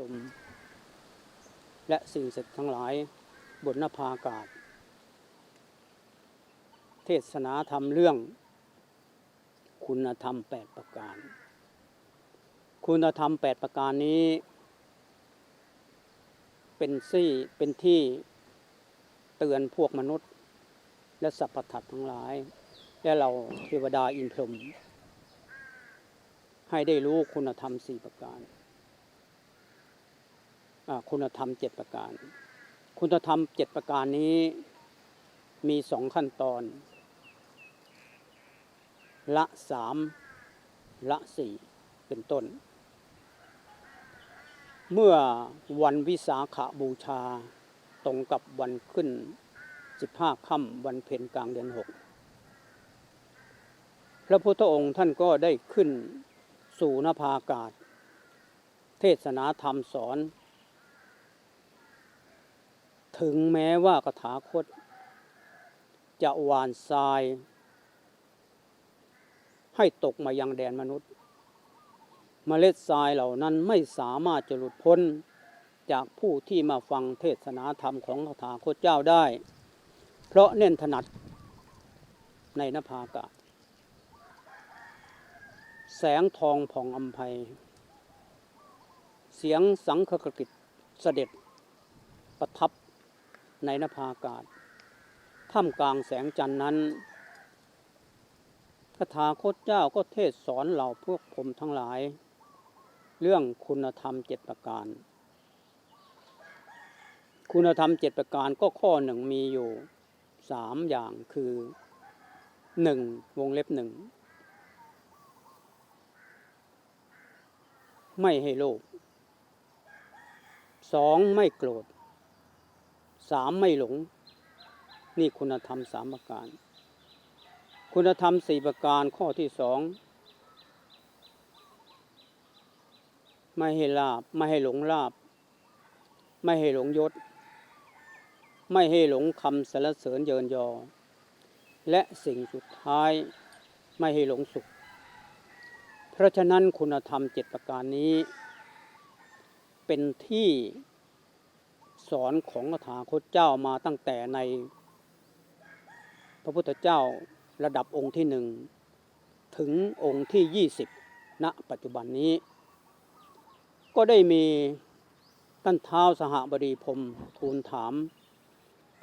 รม และสิ่งศักดิ์ทั้งหลายบนนภาอากาศ เทศนาธรรมเรื่อง คุณธรรมแปดประการ คุณธรรมแปดประการนี้ เป็นซี่เป็นที่เตือนพวกมนุษย์ และสรรพสัตว์ทั้งหลาย และเราเทวดาอินพรหมให้ได้รู้คุณธรรมสี่ประการ คุณธรรมเจ็ดประการ คุณธรรมเจ็ดประการนี้มีสองขั้นตอน ละสามละสี่เป็นต้น เมื่อวันวิสาขาบูชาตรงกับวันขึ้น15ค่ำวันเพ็ญกลางเดือนหกพระพุทธองค์ท่านก็ได้ขึ้นสู่นภาอากาศ เทศนาธรรมสอน ถึงแม้ว่ากถาคต จะหวานทราย ให้ตกมายังแดนมนุษย์เมล็ดทรายเหล่านั้นไม่สามารถจะหลุดพ้นจากผู้ที่มาฟังเทศนาธรรมของคถาคตเจ้าได้ เพราะเน้นถนัดในนภาอากาศ แสงทองผ่องอัมภัย เสียงสังฆกฤตเสด็จประทับ ในนภาอากาศท่ามกลางแสงจันทร์นั้นคถาคตเจ้าก็เทศสอนเหล่าพวกผมทั้งหลาย เรื่องคุณธรรมเจ็ดประการ คุณธรรมเจ็ดประการก็ข้อหนึ่งมีอยู่สามอย่างคือหนึ่งวงเล็บหนึ่งไม่ให้โลภสองไม่โกรธ สามไม่หลง นี่คุณธรรมสามประการ คุณธรรมสี่ประการข้อที่สองไม่ให้ลาบ ไม่ให้หลงลาบ ไม่ให้หลงยศ ไม่ให้หลงคำสรรเสริญเยินยอ และสิ่งสุดท้ายไม่ให้หลงสุข เพราะฉะนั้นคุณธรรมเจ็ดประการนี้ เป็นที่ สอนของคถาคตเจ้ามาตั้งแต่ใน พระพุทธเจ้าระดับองค์ที่หนึ่งถึงองค์ที่ยี่สิบณปัจจุบันนี้ ก็ได้มีท่านเท้าสหบดีพรมทูลถาม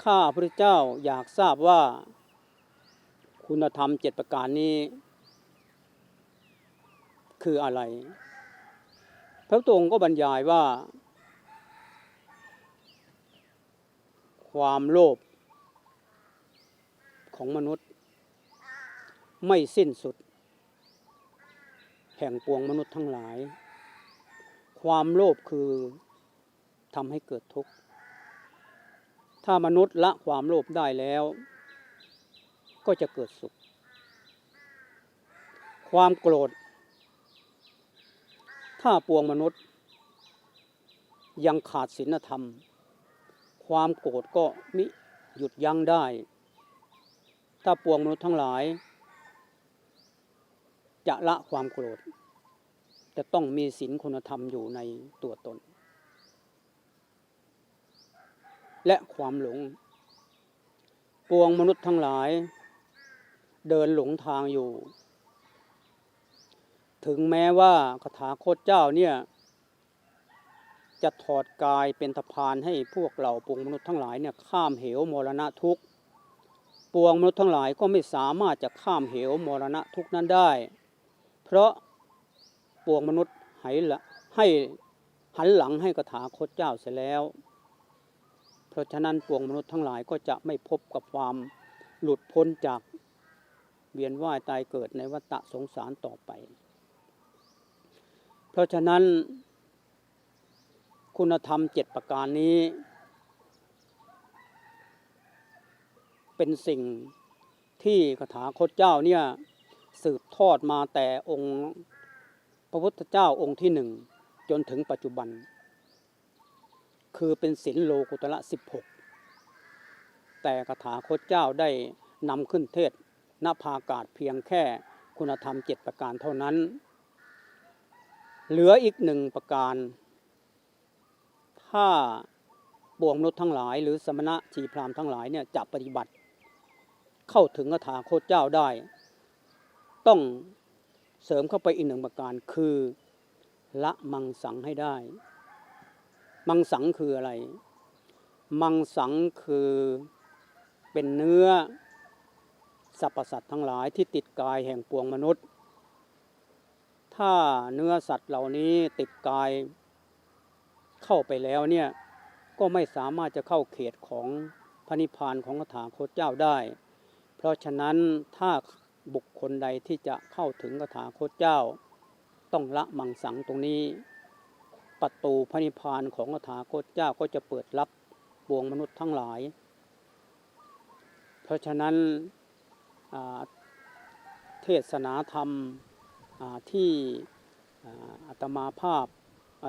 ข้าพระเจ้าอยากทราบว่า คุณธรรมเจ็ดประการนี้ คืออะไร พระพุทธองค์ก็บรรยายว่า ความโลภของมนุษย์ ไม่สิ้นสุด แห่งปวงมนุษย์ทั้งหลาย ความโลภคือทำให้เกิดทุกข์ ถ้ามนุษย์ละความโลภได้แล้ว ก็จะเกิดสุข ความโกรธ ถ้าปวงมนุษย์ ยังขาดศีลธรรม ความโกรธก็มิหยุดยั้งได้ ถ้าปวงมนุษย์ทั้งหลาย จะละความโกรธ จะต้องมีศีลคุณธรรมอยู่ในตัวตน และความหลง ปวงมนุษย์ทั้งหลาย เดินหลงทางอยู่ ถึงแม้ว่าคาถาโคตเจ้าเนี่ย จะถอดกายเป็นทพานให้พวกเราปวงมนุษย์ทั้งหลายเนี่ยข้ามเหวมรณะทุกข์ปวงมนุษย์ทั้งหลายก็ไม่สามารถจะข้ามเหวมรณะทุกข์นั้นได้ เพราะปวงมนุษย์ให้ให้หันหลังให้กถาคตเจ้าเสียแล้ว เพราะฉะนั้นปวงมนุษย์ทั้งหลายก็จะไม่พบกับความหลุดพ้นจากเวียนว่ายตายเกิดในวัฏสงสารต่อไป เพราะฉะนั้น คุณธรรมเจ็ดประการนี้ เป็นสิ่งที่คาถาคตเจ้าเนี่ยสืบทอดมาแต่องค์พระพุทธเจ้าองค์ที่หนึ่งจนถึงปัจจุบัน คือเป็นศีลโลกุตละสิบหกแต่คาถาคตเจ้าได้นำขึ้นเทศนภาอากาศเพียงแค่คุณธรรมเจ็ดประการเท่านั้น เหลืออีกหนึ่งประการ ถ้าปวงมนุษย์ทั้งหลาย หรือสมณะชีพรามทั้งหลายเนี่ยจะปฏิบัติ เข้าถึงคาถาโคตเจ้าได้ ต้องเสริมเข้าไปอีกหนึ่งประการคือละมังสังให้ได้ มังสังคืออะไร มังสังคือเป็นเนื้อสรรพสัตว์ทั้งหลายที่ติดกายแห่งปวงมนุษย์ ถ้าเนื้อสัตว์เหล่านี้ติดกาย เข้าไปแล้วเนี่ยก็ไม่สามารถจะเข้าเขตของพระนิพพานของคาถาโคตเจ้าได้ เพราะฉะนั้นถ้าบุคคลใดที่จะเข้าถึงคาถาโคตเจ้า ต้องละมังสังตรงนี้ ประตูพระนิพพานของคาถาโคตเจ้าก็จะเปิดรับปวงมนุษย์ทั้งหลาย เพราะฉะนั้นเทศนาธรรมที่อาตมาภาพ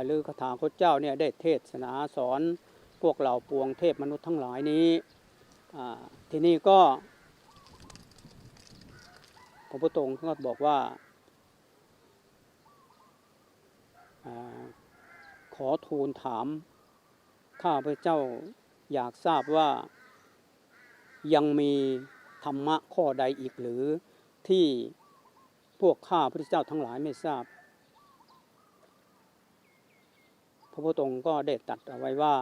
หรือคาถาโคตเจ้าเนี่ยได้เทศนาสอนพวกเหล่าปวงเทพมนุษย์ทั้งหลายนี้ที่นี่ก็พระพุทธองค์ก็บอกว่าอขอทูลถาม ข้าพเจ้าอยากทราบว่ายังมีธรรมะข้อใดอีกหรือที่พวกข้าพระเจ้าทั้งหลายไม่ทราบ พ ระพุทธองค์ก็ได้ตัดเอาไว้ว่า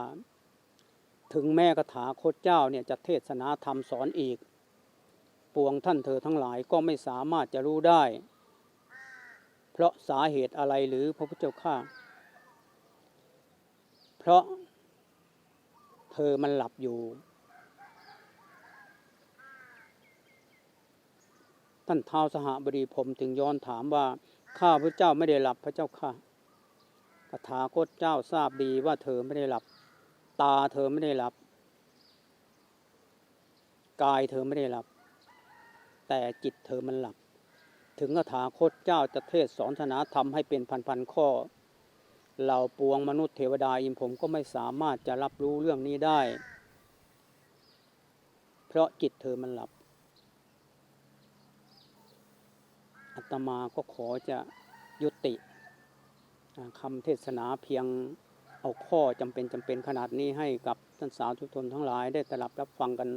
ถึงแม่คาถาโคตเจ้าเนี่ยจะเทศนาธรรมสอนอีก ปวงท่านเธอทั้งหลายก็ไม่สามารถจะรู้ได้ เพราะสาเหตุอะไรหรือพระพุทธเจ้าข้าเพราะเธอมันหลับอยู่ท่านท้าวสหบดีผมจึงย้อนถามว่า ข้าพระเจ้าไม่ได้หลับพระเจ้าค่ะคา ถาคตเจ้าทราบดีว่าเธอไม่ได้หลับ ตาเธอไม่ได้หลับ กายเธอไม่ได้หลับ แต่จิตเธอมันหลับ ถึงคาถาคตเจ้าจะเทศสอนศาสนาธรรมให้เป็นพันๆข้อ เหล่าปวงมนุษย์เทวดาอินผมก็ไม่สามารถจะรับรู้เรื่องนี้ได้ เพราะจิตเธอมันหลับอาตมาก็ขอจะยุติ คำเทศนาเพียงเอาข้อจำเป็นจำเป็นขนาดนี้ให้กับท่านสาธุชนทั้งหลายได้ตรับรับฟังกัน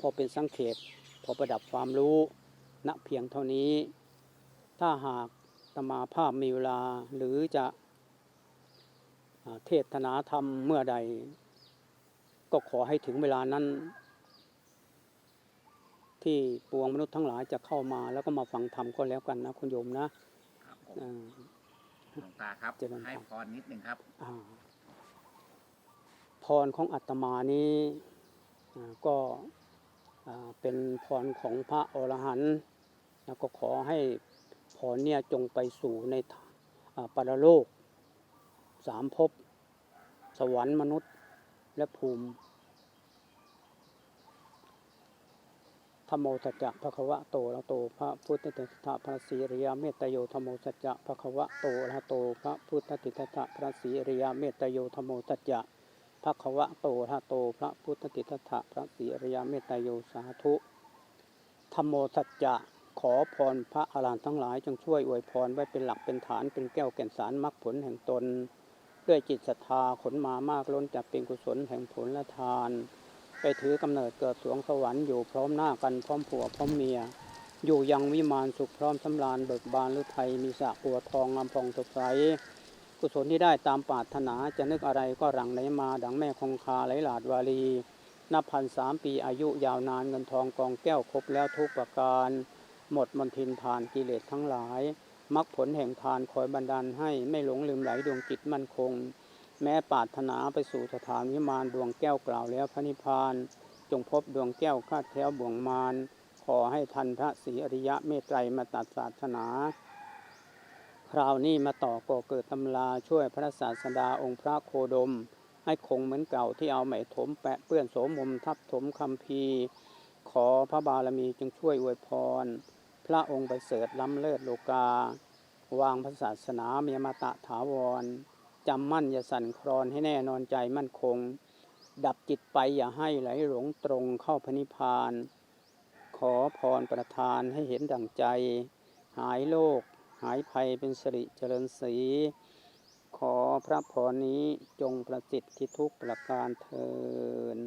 พอเป็นสังเขปพอประดับความรู้ณเพียงเท่านี้ ถ้าหากอาตมาภาพมีเวลาหรือจะอ่าเทศนาธรรมเมื่อใด ก็ขอให้ถึงเวลานั้น ที่ปวงมนุษย์ทั้งหลายจะเข้ามาแล้วก็มาฟังธรรมก็แล้วกันนะคุณโยมนะครับผมอ่า หลวงตาครับ เจริญพร ให้พรนิดหนึ่งครับ อ่าพรของอาตมานี้อ่าก็อ่าเป็นพรของพระอรหันต์แล้วก็ขอให้พรเนี่ยจงไปสู่ในอ่าปรโลกสามภพสวรรค์มนุษย์และภูมิ ธรรมโมสัจจะภะควะโตระโตพระพุทธติสสะพระศรีริยเมตโยธรรมโมสัจจะภะควะโตระโตพระพุทธติสสะพระศรีริยเมตโยธรรมโมสัจจะภะควะโตระโตพระพุทธติสสะพระศรีริยเมตโยสาธุธรรมโมสัจจะขอพรพระอรหันต์ทั้งหลายจงช่วยอวยพรไว้เป็นหลักเป็นฐานเป็นแก้วแก่นสารมรรคผลแห่งตน ด้วยจิตศรัทธาขนมามากล้นจะเป็นกุศลแห่งผลและทาน ไปถือกำเนิดเกิดสวงสวรรค์อยู่พร้อมหน้ากันพร้อมผัวพร้อมเมีย อยู่ยังวิมานสุขพร้อมสำราญเบิกบานหรือไทยมีสระปัวทองงามพองสดใสกุศลที่ได้ตามปรารถนาจะนึกอะไรก็หลังไหลมาดังแม่คงคาไหลหลาดวาลี นับพันสามปีอายุยาวนานเงินทองกองแก้วครบแล้วทุกประการ หมดมนทินผ่านกิเลสทั้งหลายมรรคผลแห่งทานคอยบันดาลให้ไม่หลงลืมไหลดวงจิตมั่นคง แม้ปรารถนาไปสู่สถานวิมานดวงแก้วกล่าวแล้วพระนิพพาน จงพบดวงแก้วคาดแค้วบ่วงมารขอให้ทันพระศรีอริยะเมตไตรมาตัดศาสนา คราวนี้มาต่อก่อเกิดตำราช่วยพระศาสดาองค์พระโคดม ให้คงเหมือนเก่าที่เอาไหมถมแปะเปื้อนโสมมทับถมคำพีขอพระบารมีจึงช่วยอวยพร พระองค์ไปเสริฐล้ำเลิศโลกา วางพระศาสนาเมียมาตะถาวร จำมั่นอย่าสั่นคลอนให้แน่นอนใจมั่นคง ดับจิตไปอย่าให้ไหลหลงตรงเข้าพระนิพพาน ขอพรประทานให้เห็นดั่งใจ หายโลก หายภัยเป็นสิริเจริญศรีขอพระพรนี้จงประสิทธิทุกประการเทิน